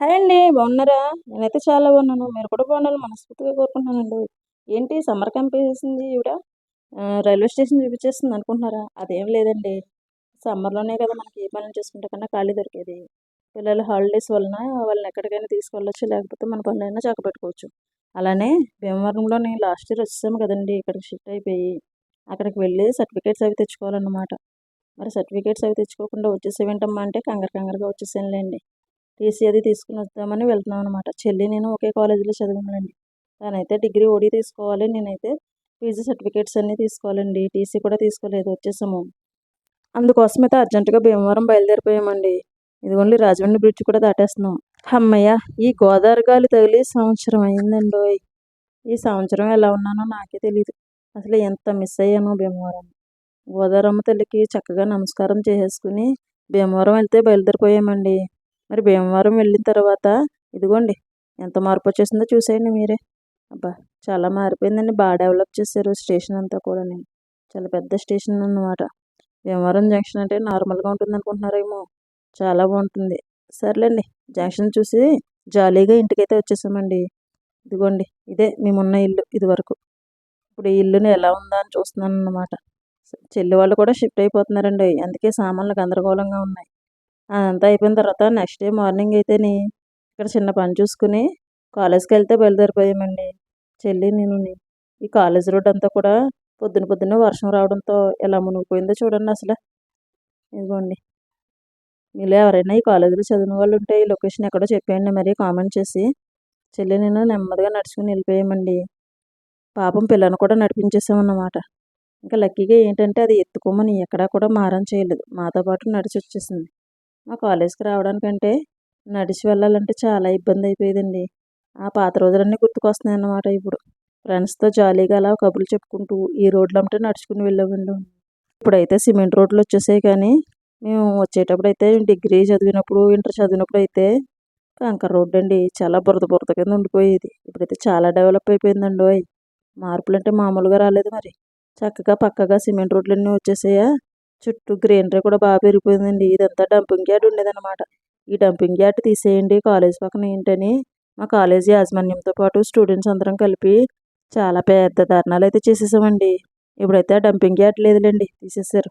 Hi అండి బాగున్నారా? నేనైతే చాలా బాగున్నాను. మీరు కూడా బాగుండాలి మనస్ఫూర్తిగా కోరుకుంటున్నానండి. ఏంటి సమ్మర్ క్యాంప్ వేసింది ఈవిడ? రైల్వే స్టేషన్ చూపించేస్తుంది అనుకుంటున్నారా? అదేం లేదండి. సమ్మర్లోనే కదా మనకి ఏ పనులు చేసుకుంటే కన్నా ఖాళీ దొరికేది. పిల్లల హాలిడేస్ వలన వాళ్ళని ఎక్కడికైనా తీసుకెళ్ళొచ్చు లేకపోతే మన పనులైనా చక్కబెట్టుకోవచ్చు అలానే భీమవరంలో నేను లాస్ట్ ఇయర్ వచ్చేసాము కదండి ఇక్కడికి షిఫ్ట్ అయిపోయి. అక్కడికి వెళ్ళి సర్టిఫికేట్స్ అవి తెచ్చుకోవాలన్నమాట. మరి సర్టిఫికేట్స్ అవి తెచ్చుకోకుండా వచ్చేసేవేంటమ్మా అంటే కంగారు కంగారుగా వచ్చేసానులేండి. టీసీ అది తీసుకుని వద్దామని వెళ్తున్నాం అనమాట చెల్లి నేను ఒకే కాలేజీలో చదివానండి తనైతే డిగ్రీ ఓడి తీసుకోవాలి నేనైతే పీజీ సర్టిఫికేట్స్ అన్నీ తీసుకోవాలండి. టీసీ కూడా తీసుకోలేదు వచ్చేసాము. అందుకోసమైతే అర్జెంటుగా భీమవరం బయలుదేరిపోయామండి. ఇదిగోండి రాజమండ్రి బ్రిడ్జ్ కూడా దాటేస్తున్నాం. అమ్మయ్య ఈ గోదావరి గాలి తగిలి సంవత్సరం అయిందండి ఈ సంవత్సరం ఎలా ఉన్నానో నాకే తెలియదు అసలు ఎంత మిస్ అయ్యానో భీమవరం. గోదావరమ్మ తల్లికి చక్కగా నమస్కారం చేసేసుకుని భీమవరం వెళ్తే బయలుదేరిపోయామండి. మరి భీమవరం వెళ్ళిన తర్వాత ఇదిగోండి ఎంత మార్పు వచ్చేసిందో చూసేయండి మీరే. అబ్బా చాలా మారిపోయిందండి. బాగా డెవలప్ చేశారు స్టేషన్ అంతా కూడా చాలా పెద్ద స్టేషన్ అన్నమాట. భీమవరం జంక్షన్ అంటే నార్మల్గా ఉంటుంది అనుకుంటున్నారేమో. చాలా బాగుంటుంది. సర్లేండి జంక్షన్ చూసి జాలీగా ఇంటికైతే వచ్చేసామండి. ఇదిగోండి ఇదే మేమున్న ఇల్లు ఇది వరకు ఇప్పుడు ఈ ఇల్లుని ఎలా ఉందా అని చూస్తున్నాను అన్నమాట చెల్లి వాళ్ళు కూడా షిఫ్ట్ అయిపోతున్నారండి. అందుకే సామాన్లు గందరగోళంగా ఉన్నాయి. అదంతా అయిపోయిన తర్వాత నెక్స్ట్ డే మార్నింగ్ అయితేని ఇక్కడ చిన్న పని చూసుకుని కాలేజ్కి వెళ్తే బయలుదేరిపోయామండి. చెల్లి నేను ఈ కాలేజ్ రోడ్ అంతా కూడా పొద్దున పొద్దున్న వర్షం రావడంతో ఎలా మునిగిపోయిందో చూడండి అసలు. ఇదిగోండి. మీరు ఎవరైనా ఈ కాలేజీలో చదివిన వాళ్ళు ఉంటే ఈ లొకేషన్ ఎక్కడో చెప్పేయండి మరి కామెంట్ చేసి. చెల్లి నేను నెమ్మదిగా నడుచుకుని వెళ్ళిపోయామండి. పాపం పిల్లను కూడా నడిపించేసామన్నమాట. ఇంకా లక్కీగా ఏంటంటే అది ఎత్తుకోమని ఎక్కడా కూడా మారం చేయలేదు. మాతో పాటు నడిచి వచ్చేసింది మా కాలేజీకి రావడానికంటే నడిచి వెళ్ళాలంటే చాలా ఇబ్బంది అయిపోయేదండి. ఆ పాత రోజులన్నీ గుర్తుకొస్తున్నాయి అన్నమాట ఇప్పుడు. ఫ్రెండ్స్తో జాలీగా అలా కబుర్లు చెప్పుకుంటూ ఈ రోడ్లు అంటే నడుచుకుని వెళ్ళేవాళ్ళు. ఇప్పుడైతే సిమెంట్ రోడ్లు వచ్చేసాయి కానీ మేము వచ్చేటప్పుడు అయితే డిగ్రీ చదివినప్పుడు ఇంటర్ చదివినప్పుడు అయితే కంకర రోడ్డు అండి చాలా బురద బురద కింద ఉండిపోయేది. ఇప్పుడైతే చాలా డెవలప్ అయిపోయిందండి మార్పులు అంటే మామూలుగా రాలేదు మరి. చక్కగా పక్కగా సిమెంట్ రోడ్లన్నీ వచ్చేసాయా? చుట్టూ గ్రీనరీ కూడా బాగా పెరిగిపోయిందండి. ఇదంతా డంపింగ్ యార్డ్ ఉండేదన్నమాట. ఈ డంపింగ్ యార్డ్ తీసేయండి కాలేజ్ పక్కన ఏంటని. మా కాలేజీ యాజమాన్యంతో పాటు స్టూడెంట్స్ అందరం కలిపి చాలా పెద్ద ధర్నాలు అయితే చేసేసామండి. ఇప్పుడైతే ఆ డంపింగ్ యార్డ్ లేదులేండి తీసేసారు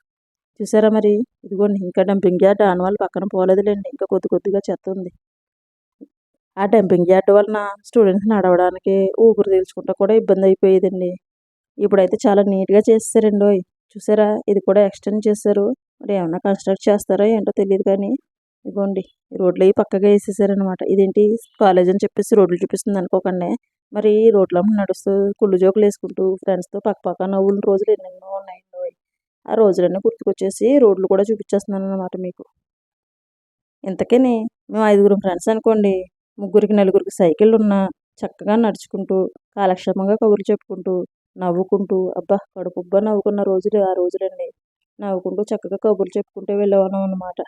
చూసారా మరి? ఇదిగోండి ఇంకా డంపింగ్ యార్డ్ ఆనవాళ్ళు పక్కన పోలేదులేండి. ఇంకా కొద్ది కొద్దిగా చెత్త ఉంది. ఆ డంపింగ్ యార్డ్ వలన స్టూడెంట్స్ నడవడానికి ఊపిరి తీల్చుకుంటా కూడా ఇబ్బంది అయిపోయేదండి. ఇప్పుడైతే చాలా నీట్గా చేసేసారండి చూసారా? ఇది కూడా ఎక్స్టెండ్ చేశారు. మరి ఏమన్నా కన్స్ట్రక్ట్ చేస్తారో ఏంటో తెలియదు కానీ ఇదిగోండి రోడ్లు అవి పక్కగా వేసేసారనమాట ఇదేంటి? కాలేజ్ అని చెప్పేసి రోడ్లు చూపిస్తుంది అనుకోకుండా. మరి రోడ్ల నడుస్తూ కుళ్ళు జోకులు వేసుకుంటూ ఫ్రెండ్స్తో పక్క పక్క రోజులు ఎన్నెన్నో ఉన్నాయి ఆ రోజులన్నీ గుర్తుకొచ్చేసి రోడ్లు కూడా చూపించేస్తున్నాను అనమాట మీకు. ఇంతకని మేము ఐదుగురు ఫ్రెండ్స్ అనుకోండి ముగ్గురికి నలుగురికి సైకిళ్ళు ఉన్నా చక్కగా నడుచుకుంటూ కాలక్షేమంగా కబుర్లు చెప్పుకుంటూ నవ్వుకుంటూ అబ్బా కడుపుబ్బా నవ్వుకున్న రోజులు ఆ రోజులండి. నవ్వుకుంటూ చక్కగా కబుర్లు చెప్పుకుంటూ వెళ్ళేవాళ్ళం అనమాట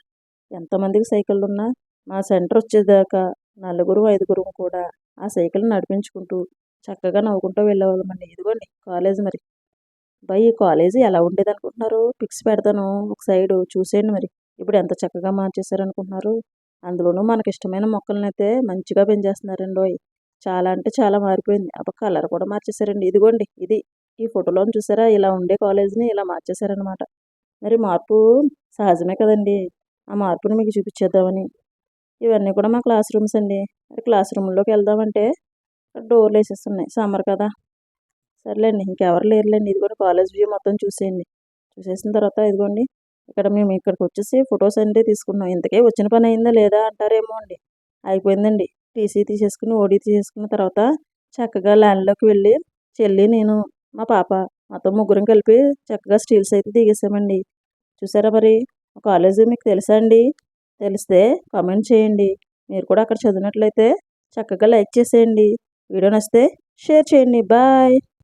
ఎంతమందికి సైకిళ్ళు ఉన్నా మా సెంటర్ వచ్చేదాకా నలుగురు ఐదుగురు కూడా ఆ సైకిల్ నడిపించుకుంటూ చక్కగా నవ్వుకుంటూ వెళ్ళేవాళ్ళమండి. ఇదిగోండి కాలేజ్ మరి. బై ఈ కాలేజీ ఎలా ఉండేది అనుకుంటున్నారు పిక్స్ పెడతాను ఒక సైడు చూసేయండి మరి. ఇప్పుడు ఎంత చక్కగా మార్చేశారనుకుంటున్నారు? అందులోనూ మనకి ఇష్టమైన మొక్కలను అయితే మంచిగా పెంచేస్తున్నారండి చాలా అంటే చాలా మారిపోయింది. అప్పుడు కలర్ కూడా మార్చేశారండి. ఇదిగోండి ఇది. ఈ ఫోటోలో చూసారా? ఇలా ఉండే కాలేజ్ని ఇలా మార్చేశారనమాట మరి మార్పు సహజమే కదండి. ఆ మార్పుని మీకు చూపించేద్దామని. ఇవన్నీ కూడా మా క్లాస్ రూమ్స్ అండి. మరి క్లాస్ రూమ్లోకి వెళ్దామంటే డోర్లు వేసేస్తున్నాయి. సమ్మర్ కదా. సర్లేండి ఇంకెవరు లేరులేండి. ఇది కూడా కాలేజ్ వ్యూ మొత్తం చూసేయండి. చూసేసిన తర్వాత ఇదిగోండి ఇక్కడ మేము ఇక్కడికి వచ్చేసి ఫొటోస్ అంటే తీసుకున్నాం. ఇంతకే వచ్చిన పని అయిందా లేదా అంటారేమో అండి. అయిపోయిందండి. టీసీ తీసేసుకుని ఓడీ తీసేసుకున్న తర్వాత చక్కగా ల్యాండ్లోకి వెళ్ళి చెల్లి నేను మా పాప మొత్తం ముగ్గురం కలిపి చక్కగా స్టీల్స్ అయితే దిగేసామండి చూసారా మరి? కాలేజీ మీకు తెలుసా అండి? తెలిస్తే కామెంట్ చేయండి. మీరు కూడా అక్కడ చదివినట్లయితే చక్కగా లైక్ చేసేయండి. వీడియో నచ్చితే షేర్ చేయండి. బాయ్!